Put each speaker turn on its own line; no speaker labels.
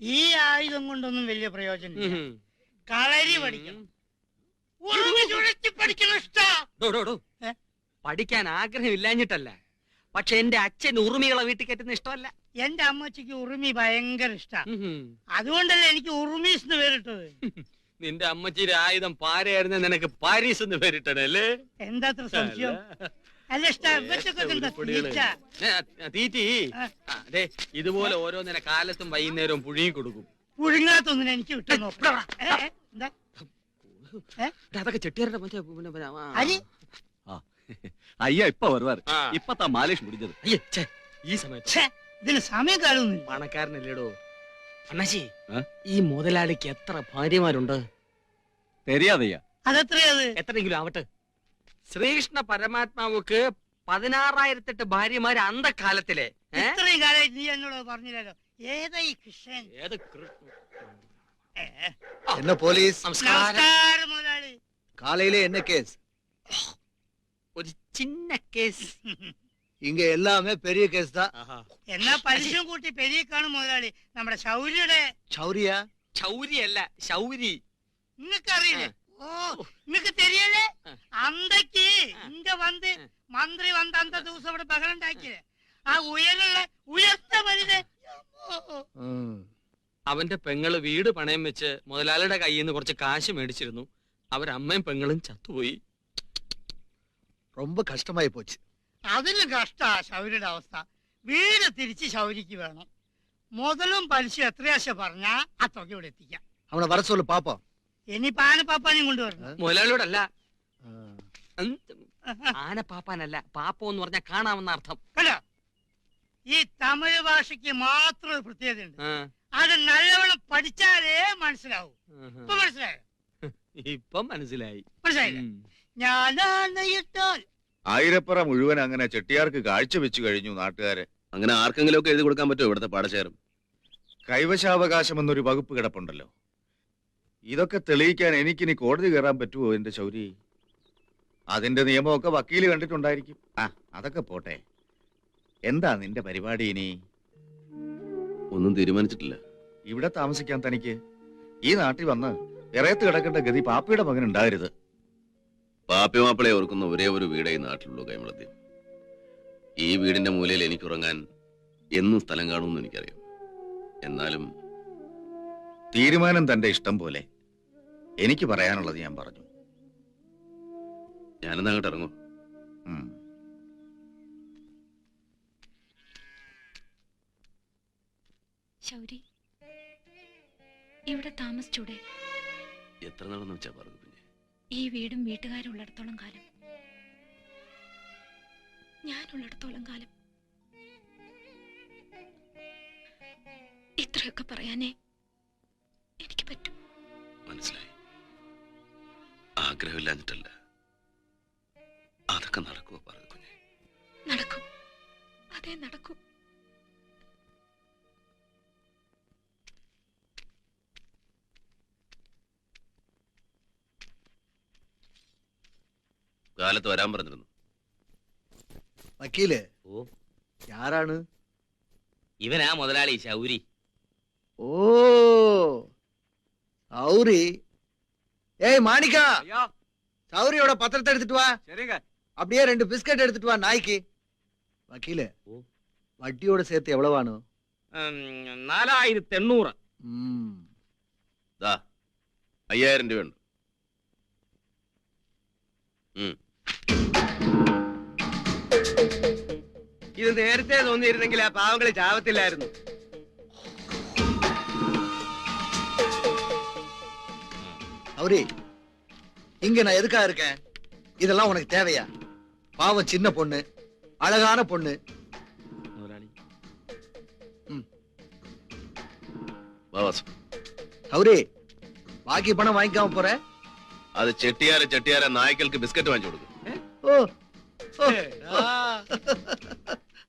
ഈ ആയുധം കൊണ്ടൊന്നും വലിയ പ്രയോജനം കളരി പഠിക്കണം. പഠിക്കാൻ ആഗ്രഹം പഠിക്കണം ഇഷ്ടാ.
പഠിക്കാൻ ആഗ്രഹമില്ലാഞ്ഞിട്ടല്ല. പക്ഷെ എന്റെ അച്ഛൻ ഉറുമികളെ വീട്ടിൽ കയറ്റുന്ന ഇഷ്ടമല്ല.
എന്റെ അമ്മച്ചിക്ക് ഉറുമി ഭയങ്കര ഇഷ്ടാ.
ഉം.
അതുകൊണ്ടല്ലേ എനിക്ക് ഉറുമീസ് എന്ന് പേരിട്ടത്?
നിന്റെ അമ്മച്ചിയുടെ ആയുധം പാരയായിരുന്ന നിനക്ക് പാരീസ് എന്ന് പേരിട്ടണല്ലേ
എന്താ സംശയം? തീറ്റി.
അതെ ഇതുപോലെ ഓരോന്നിനെ കാലത്തും വൈകുന്നേരവും പുഴുങ്ങി കൊടുക്കും.
പുഴുങ്ങാത്തൊന്നിനെ എനിക്ക്
വിട്ടു അതൊക്കെ ചെട്ടിയാരുടെ മറ്റേ
അയ്യാ ഇപ്പൊ
വരുവാറ്.
ഇപ്പത്താ മാലേഷ് മുടിഞ്ഞത്.
അയ്യേ ഈ സമയത്ത്.
ഇതിന് സമയം കാലൊന്നും
പണക്കാരനല്ലേടോ അണ്ണാശി ഈ മുതലാളിക്ക് എത്ര ഭാര്യമാരുണ്ട്?
തെരിയാതയ്യ.
അതെത്രയാത്
എത്രയെങ്കിലും ആവട്ടെ. ശ്രീകൃഷ്ണ പരമാത്മാവുക്ക് പതിനാറായിരത്തെട്ട് ഭാര്യമാര് അന്തക്കാലത്തിലെ ഏ?
ഇത്രയും കാലമായിട്ട് നീ എന്നോട് പറഞ്ഞില്ലല്ലോ ഏതാ ഈ കൃഷ്ണൻ
ഏത് കൃ-
ഏ,
என்ன போலீஸ்
നമസ്കാരം
നമസ്കാരം മുതലാളി
காலையிலே என்ன கேஸ்
ഒരു ചിന്ന കേസ്
இங்க எல்லாமே பெரிய கேஸ் தான்
എന്നാ പലിശയും കൂട്ടി പെരിയ കാണും മുതലാളി നമ്മുടെ ശൗര്യയുടെ
சௌரியா
ശൗര്യല്ല ശൗരി
നിങ്ങക്ക് അറിയില്ലേ
ആ. ஓ
இன்னைக்கு
தெரியல
அன்றைக்கு இங்க
வந்து
மந்திரி வந்த அந்த திவசம் ഇവിടെ ബഹളണ്ടാക്കിയത് ആ. ഉയരുള്ള ഉയർത്ത മനുഷ്യൻ.
അവന്റെ പെങ്ങൾ വീട് പണയം വെച്ച് മുതലാളിയുടെ കയ്യിൽ നിന്ന് കുറച്ച് കാശ് മേടിച്ചിരുന്നു. അവരമ്മയും പെങ്ങളും ചത്തുപോയി.
ரொம்ப കഷ്ടമായി போச்சு
അതിലും കഷ്ട ശൗര്യയുടെ അവസ്ഥ. വീട് തിരിച്ച് ശൗര്യക്ക് വേണം. മുതലും പലിശ എത്രയാശ പറഞ്ഞാ ആ തുക ഇവിടെ എത്തിക്കാം.
அவனை வர சொல்லு
ഇനി പാനപ്പാപ്പാനെയും കൊണ്ടുവരണം.
മുതലാളിയോടല്ല.
ആന
പാപ്പാനല്ല ആനപ്പാപ്പാനല്ല പാപ്പോ എന്ന് പറഞ്ഞാൽ കാണാമെന്ന അർത്ഥം.
കണ്ടോ ഈ തമിഴ് ഭാഷയ്ക്ക് മാത്രം ഒരു പ്രത്യേകതയുണ്ട്.
ഉണ്ട്
അത് നല്ലവണ്ണം പഠിച്ചാലേ മനസ്സിലാവൂ. ഇപ്പൊ മനസ്സിലായോ?
ഇപ്പം മനസ്സിലായി.
മനസ്സിലായില്ല?
ഉം.
ഞാനാണ് ഇട്ടാൽ.
ആയിരപ്പറ മുഴുവൻ അങ്ങനെ ചെട്ടിയാർക്ക് കാഴ്ചവെച്ചു കഴിഞ്ഞു നാട്ടുകാരെ.
അങ്ങനെ ആർക്കെങ്കിലും ഒക്കെ എഴുതി കൊടുക്കാൻ പറ്റുമോ ഇവിടുത്തെ പാടശേഖരം?
കൈവശാവകാശം എന്നൊരു വകുപ്പ് കിടപ്പുണ്ടല്ലോ. ഇതൊക്കെ തെളിയിക്കാൻ എനിക്കിനി കോടതി കയറാൻ പറ്റുമോ എന്റെ ശൗരി? അതിന്റെ നിയമമൊക്കെ വക്കീൽ കണ്ടിട്ടുണ്ടായിരിക്കും. ആ അതൊക്കെ പോട്ടെ. എന്താ നിന്റെ പരിപാടി ഇനി?
ഒന്നും തീരുമാനിച്ചിട്ടില്ല.
ഇവിടെ താമസിക്കാൻ തനിക്ക്? ഈ നാട്ടിൽ വന്ന് ഇറയത്ത് കിടക്കേണ്ട ഗതി പാപ്പിയുടെ മകൻ ഉണ്ടാകരുത്
പാപ്പി മാപ്പിളെ ഓർക്കുന്ന ഒരേ ഒരു വീടേ ഈ നാട്ടിലുള്ളൂ കൈമളത്തി. ഈ വീടിന്റെ മൂലയിൽ എനിക്ക് ഉറങ്ങാൻ എന്നും സ്ഥലം കാണുമെന്ന് എനിക്കറിയാം. എന്നാലും
തീരുമാനം തന്റെ ഇഷ്ടം പോലെ. എനിക്ക് പറയാനുള്ളത് ഞാൻ പറഞ്ഞു.
ഞാനെന്നാ അങ്ങോട്ട് ഇറങ്ങും
ശൗരി ഇവിടെ താമസിച്ചൂടെ?
എത്ര നാളെന്ന് വെച്ചാ പറഞ്ഞു പിന്നെ?
ഈ വീടും വീട്ടുകാരും ഉള്ളിടത്തോളം കാലം. ഞാനുള്ളിടത്തോളം കാലം. ഇത്രയൊക്കെ പറയാനേ എനിക്ക് പറ്റും.
മനസ്സിലായി. ആഗ്രഹമില്ലാഞ്ഞിട്ടല്ല. അതൊക്കെ നടക്കുമോ പറഞ്ഞു കുഞ്ഞെ?
നടക്കും. അതേ നടക്കും.
കാലത്ത് വരാൻ പറഞ്ഞിരുന്നു.
വക്കീലേ?
ഓ.
ആരാണ്
ഇവനാ മുതലാളി ശൗരി.
ഓ ഔറി ஏய் மாணிக்கா சௌரியோட பத்திரத்தை எடுத்துட்டு வா
சரிங்க
அப்படியே ரெண்டு பிஸ்கட் எடுத்துட்டு வா நாய்க்கு வக்கீலு
ஓ.
வட்டியோட சேர்த்து எவ்வளவானு
നാലായിരത്തി എണ്ണൂറ്
ம்
ദാ അയ്യായിരം രൂപയുണ്ട്
ഇത് നേരത്തെ തോന്നിയിരുന്നെങ്കിൽ ആ പാവങ്ങളെ ചാവത്തില്ലായിരുന്നു
கௌரி இங்க நான் எதுக்கா இருக்கேன்? இதெல்லாம் உனக்கு தேவையா? பாவம் சின்ன பொண்ணு அழகான பொண்ணு. கௌரி பாக்கி பணம் வாங்கிக்காம போற?
அது செட்டியார செட்டியார நாய்க்களுக்கு பிஸ்கட்
வாங்கி கொடுக்கு.